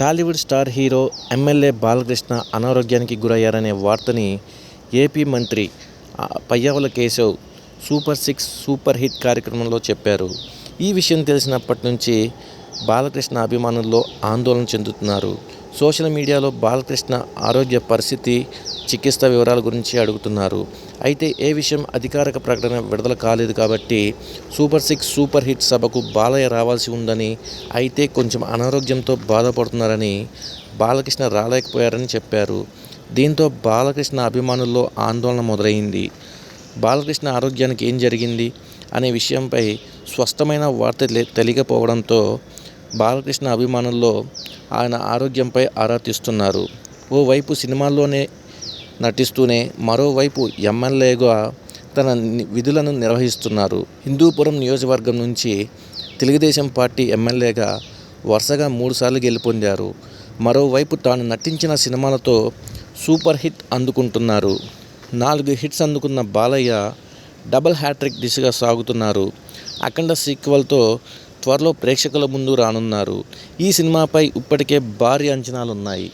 Tollywood star hero MLA Balakrishna అనారోగ్యానికి గురయ్యారనే వార్తని ఏపీ మంత్రి Payyavula Keshav super six super hit కార్యక్రమంలో చెప్పారు. ఈ విషయం తెలిసినప్పటి నుంచి బాలకృష్ణ అభిమానుల్లో ఆందోళన చెందుతున్నారు. సోషల్ మీడియాలో బాలకృష్ణ ఆరోగ్య పరిస్థితి చికిత్స వివరాల గురించి అడుగుతున్నారు. అయితే ఏ విషయం అధికారిక ప్రకటన విడుదల కాలేదు కాబట్టి సూపర్ సిక్స్ సూపర్ హిట్ సభకు బాలయ్య రావాల్సి ఉందని అయితే కొంచెం అనారోగ్యంతో బాధపడుతున్నారని బాలకృష్ణ రాలేకపోయారని చెప్పారు. దీంతో బాలకృష్ణ అభిమానుల్లో ఆందోళన మొదలైంది. బాలకృష్ణ ఆరోగ్యానికి ఏం జరిగింది అనే విషయంపై స్పష్టమైన వార్త తెలియకపోవడంతో బాలకృష్ణ అభిమానుల్లో ఆయన ఆరోగ్యంపై ఆరా తీస్తున్నారు. ఓవైపు సినిమాల్లోనే నటిస్తూనే మరోవైపు ఎమ్మెల్యేగా తన విధులను నిర్వహిస్తున్నారు. హిందూపురం నియోజకవర్గం నుంచి తెలుగుదేశం పార్టీ ఎమ్మెల్యేగా వరుసగా మూడుసార్లు గెలుపొందారు. మరోవైపు తాను నటించిన సినిమాలతో సూపర్ హిట్ అందుకుంటున్నారు. నాలుగు హిట్స్ అందుకున్న బాలయ్య డబుల్ హ్యాట్రిక్ దిశగా సాగుతున్నారు. అఖండ సీక్వెల్తో త్వరలో ప్రేక్షకుల ముందు రానున్నారు. ఈ సినిమాపై ఇప్పటికే భారీ అంచనాలున్నాయి.